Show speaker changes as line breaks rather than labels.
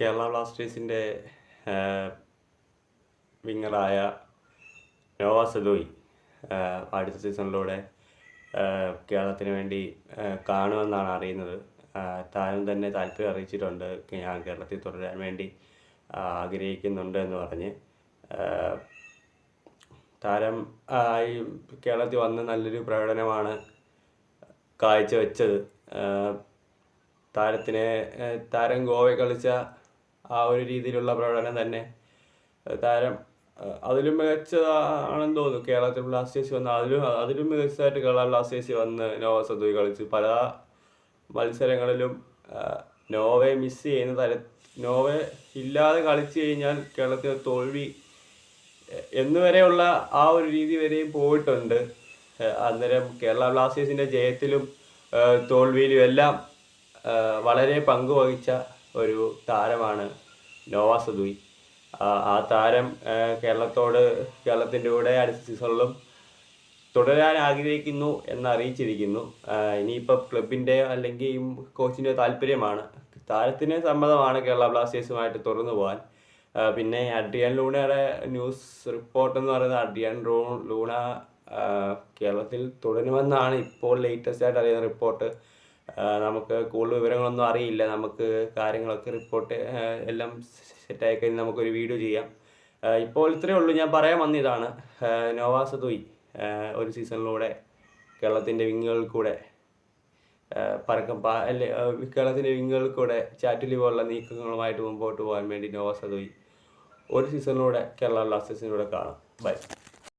കേരള ബ്ലാസ്റ്റേഴ്സിന്റെ വിങ്ങറായ നോവ സദോയി അടുത്ത സീസണിലൂടെ കേരളത്തിന് വേണ്ടി കാണുമെന്നാണ് അറിയുന്നത്. താനും തന്നെ താല്പര്യം അറിയിച്ചിട്ടുണ്ട്. ഞാൻ കേരളത്തിൽ തുടരാൻ വേണ്ടി ആഗ്രഹിക്കുന്നുണ്ട് എന്ന് പറഞ്ഞ്. താരം ഈ കേരളത്തിൽ വന്ന് നല്ലൊരു പ്രകടനമാണ് കാഴ്ചവെച്ചത്. താരത്തിനെ താരം ഗോവയിൽ കളിച്ച ആ ഒരു രീതിയിലുള്ള പ്രകടനം തന്നെ. താരം അതിലും മികച്ചതാണെന്ന് തോന്നുന്നു. കേരളത്തിൽ ബ്ലാസ്റ്റേഴ്സ് വന്ന് അതിലും അതിലും മികച്ചതായിട്ട് കേരള ബ്ലാസ്റ്റേഴ്സ് വന്ന് നോവ സദുവി കളിച്ച്. പല മത്സരങ്ങളിലും നോവയെ മിസ് ചെയ്യുന്ന തര നോവ ഇല്ലാതെ കളിച്ചു കഴിഞ്ഞാൽ കേരളത്തിന് തോൽവി എന്നുവരെയുള്ള ആ ഒരു രീതി വരെയും പോയിട്ടുണ്ട്. അന്നേരം കേരള ബ്ലാസ്റ്റേഴ്സിന്റെ ജയത്തിലും തോൽവിയിലും എല്ലാം വളരെ പങ്കുവഹിച്ച ഒരു താരമാണ് നോവ സദുയി. ആ- താരം കേരളത്തോട് കേരളത്തിന്റെ കൂടെ അടുത്ത സീസണിലും തുടരാൻ ആഗ്രഹിക്കുന്നു എന്നറിയിച്ചിരിക്കുന്നു. ഇനിയിപ്പോൾ ക്ലബിന്റെ അല്ലെങ്കിൽ കോച്ചിന്റെ താല്പര്യമാണ്. താരത്തിന് സമ്മതമാണ് കേരള ബ്ലാസ്റ്റേഴ്സുമായിട്ട് തുറന്നു പോകാൻ. പിന്നെ അഡ്രിയൻ ലൂണയുടെ ന്യൂസ് റിപ്പോർട്ട് എന്ന് പറയുന്നത് അഡ്രിയൻ റൂ ലൂണ കേരളത്തിൽ തുടരുമെന്നാണ് ഇപ്പോൾ ലേറ്റസ്റ്റ് ആയിട്ട് അറിയുന്ന റിപ്പോർട്ട്. നമുക്ക് കൂടുതൽ വിവരങ്ങളൊന്നും അറിയില്ല. നമുക്ക് കാര്യങ്ങളൊക്കെ റിപ്പോർട്ട് എല്ലാം സെറ്റായി കഴിഞ്ഞ് നമുക്കൊരു വീഡിയോ ചെയ്യാം. ഇപ്പോൾ ഇത്രയേ ഉള്ളൂ. ഞാൻ പറയാൻ വന്നതാണ് നോവാസ് നോവാ ഒരു സീസണിലൂടെ കേരളത്തിന്റെ വിങ്ങുകളിൽ കൂടെ പറക്കം പാ അല്ലെ കേരളത്തിന്റെ വിങ്ങുകളിൽ കൂടെ ചാറ്റുലി പോലുള്ള നീക്കങ്ങളുമായിട്ട് മുമ്പോട്ട് പോകാൻ വേണ്ടി നോവാസ് ഒരു സീസണിലൂടെ കേരള ബ്ലാസ്റ്റേഴ്സിനൂടെ കാണാം. ബൈ